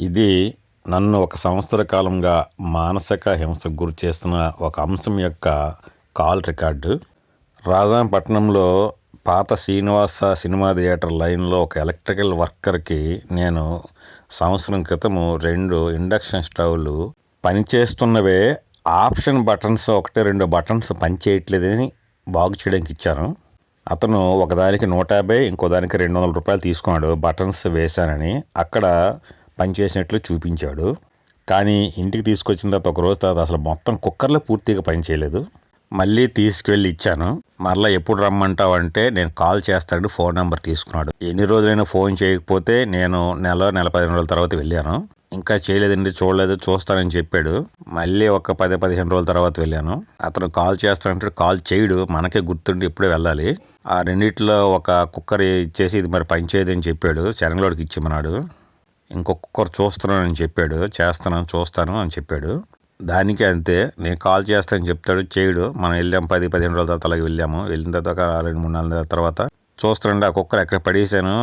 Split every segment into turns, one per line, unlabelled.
ఇది నన్ను ఒక సంవత్సర కాలంగా మానసిక హింసకు గురి చేస్తున్న ఒక అంశం యొక్క కాల్ రికార్డు. రాజాపట్నంలో పాత శ్రీనివాస సినిమా థియేటర్ లైన్లో ఒక ఎలక్ట్రికల్ వర్కర్కి నేను సంవత్సరం క్రితము రెండు ఇండక్షన్ స్టవ్లు పనిచేస్తున్నవే ఆప్షన్ బటన్స్ ఒకటి రెండు బటన్స్ పనిచేయట్లేదని బాగు చేయడానికి ఇచ్చాను. అతను ఒకదానికి నూట యాభై ఇంకో దానికి రెండు వందల రూపాయలు తీసుకున్నాడు బటన్స్ వేశానని. అక్కడ పనిచేసినట్లు చూపించాడు. కానీ ఇంటికి తీసుకొచ్చిన తర్వాత ఒక రోజు తర్వాత అసలు మొత్తం కుక్కర్లో పూర్తిగా పనిచేయలేదు మళ్ళీ తీసుకెళ్ళి ఇచ్చాను. మరలా ఎప్పుడు రమ్మంటావు అంటే నేను కాల్ చేస్తాడు ఫోన్ నెంబర్ తీసుకున్నాడు. ఎన్ని రోజులైనా ఫోన్ చేయకపోతే నేను నెల నెల పదిహేను రోజుల తర్వాత వెళ్ళాను. ఇంకా చేయలేదండి చూడలేదు చూస్తానని చెప్పాడు. మళ్ళీ ఒక పది పదిహేను రోజుల తర్వాత వెళ్ళాను. అతను కాల్ చేస్తానంటే కాల్ చేయడు మనకే గుర్తుండి ఇప్పుడే వెళ్ళాలి. ఆ రెండిట్లో ఒక కుక్కర్ ఇచ్చేసి ఇది మరి పనిచేయదని చెప్పాడు. శనగలోడికి ఇచ్చిమన్నాడు ఇంకొక కుక్కర్ చూస్తున్నానని చెప్పాడు చేస్తాను చూస్తాను అని చెప్పాడు. దానికి అంతే నేను కాల్ చేస్తానని చెప్తాడు చేయడు. మనం వెళ్ళాం పది పదిహేను రోజుల తర్వాత అలాగే వెళ్ళాము. వెళ్ళిన తర్వాత రెండు మూడు నెలల తర్వాత చూస్తున్నాండి ఆ కుక్కర్ ఎక్కడ పడేసాను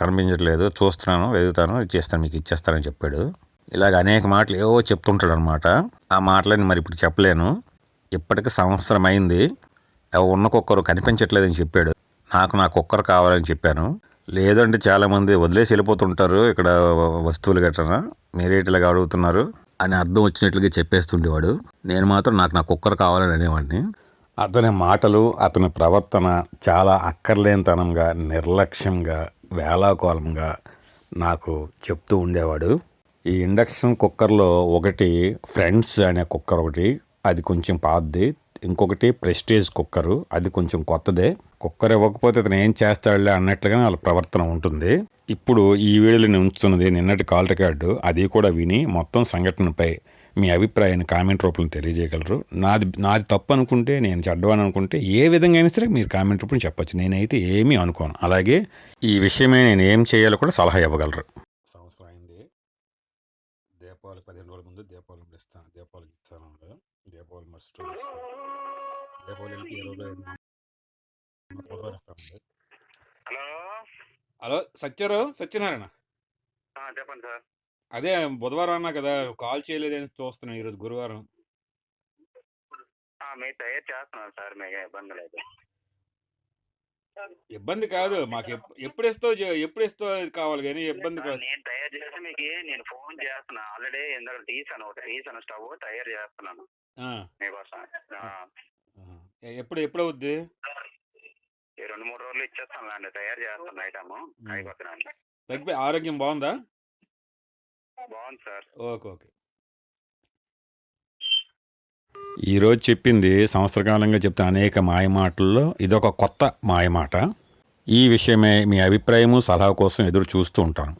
కనిపించట్లేదు చూస్తున్నాను వెతుకుతాను ఇచ్చేస్తాను మీకు ఇచ్చేస్తానని చెప్పాడు. ఇలాగ అనేక మాటలు ఏవో చెప్తుంటాడు అనమాట ఆ మాటలని మరి ఇప్పుడు చెప్పలేను. ఇప్పటికి సంవత్సరం అయింది. ఉన్న కుక్కరు కనిపించట్లేదని చెప్పాడు. నాకు నా కుక్కర్ కావాలని చెప్పాను. లేదంటే చాలామంది వదిలేసి వెళ్ళిపోతుంటారు ఇక్కడ వస్తువులు గట్రా. మీరేట్లాగా అడుగుతున్నారు అని అర్థం వచ్చినట్లుగా చెప్పేస్తుండేవాడు. నేను మాత్రం నాకు నా కుక్కర్ కావాలని అనేవాడిని. అతని మాటలు అతని ప్రవర్తన చాలా అక్కర్లేనితనంగా నిర్లక్ష్యంగా వేలాకోలంగా నాకు చెప్తూ ఉండేవాడు. ఈ ఇండక్షన్ కుక్కర్లో ఒకటి ఫ్రెండ్స్ అనే కుక్కర్ ఒకటి అది కొంచెం పాతది. ఇంకొకటి ప్రెస్టేజ్ కుక్కరు. అది కొంచెం కొత్తదే. కుక్కర్ ఇవ్వకపోతే అతను ఏం చేస్తాడులే అన్నట్లుగానే వాళ్ళ ప్రవర్తన ఉంటుంది. ఇప్పుడు ఈ వీడియోలో ఉంచుతున్నది నిన్నటి కాల్ రికార్డు. అది కూడా విని మొత్తం సంఘటనపై మీ అభిప్రాయాన్ని కామెంట్ రూపంలో తెలియజేయగలరు. నాది నాది తప్పు అనుకుంటే నేను చెడ్డవాని అనుకుంటే ఏ విధంగా అయినా సరే మీరు కామెంట్ రూపంలో చెప్పచ్చు. నేనైతే ఏమీ అనుకోను. అలాగే ఈ విషయమే నేను ఏం చేయాలో కూడా సలహా ఇవ్వగలరు. సంవత్సరం అయింది. దీపావళి పదిహేను రోజుల ముందు దీపావళి ఇస్తాను. దీపావళికి ఇస్తాను. ఇరవై
హలో
హలో సత్యారు సత్యనారాయణ
చెప్పండి సార్
అదే బుధవారం అన్నా కదా కాల్ చేయలేదని చూస్తున్నాను ఈరోజు గురువారం
తయారు సార్ మీకు ఇబ్బంది లేదు
ఇబ్బంది కాదు మాకు ఎప్- ఎప్పుడు ఇస్తావు ఎప్పుడు ఇస్తావు కావాలి కానీ ఇబ్బంది కాదు
నేను తయారు చేసి మీకు నేను ఫోన్ చేస్తున్నా ఆల్రెడీ ఇందులో తీసాను ఒకటి తీసాను స్టవ్ తయారు చేస్తున్నాను
ఎప్పుడు ఎప్పుడు అవుద్ది
ఈ రెండు మూడు రోజులు ఇచ్చేస్తాను అండి తయారు చేస్తాను ఐటమ్ అయిపోతున్నాను
తగ్గిపోయి ఆరోగ్యం బాగుందా?
బాగుంది సార్.
Okay okay. ఈరోజు చెప్పింది సంవత్సర కాలంగా చెప్తున్న అనేక మాయమాటల్లో ఇదొక కొత్త మాయమాట. ఈ విషయమే మీ అభిప్రాయము సలహా కోసం ఎదురు చూస్తూ ఉంటాను.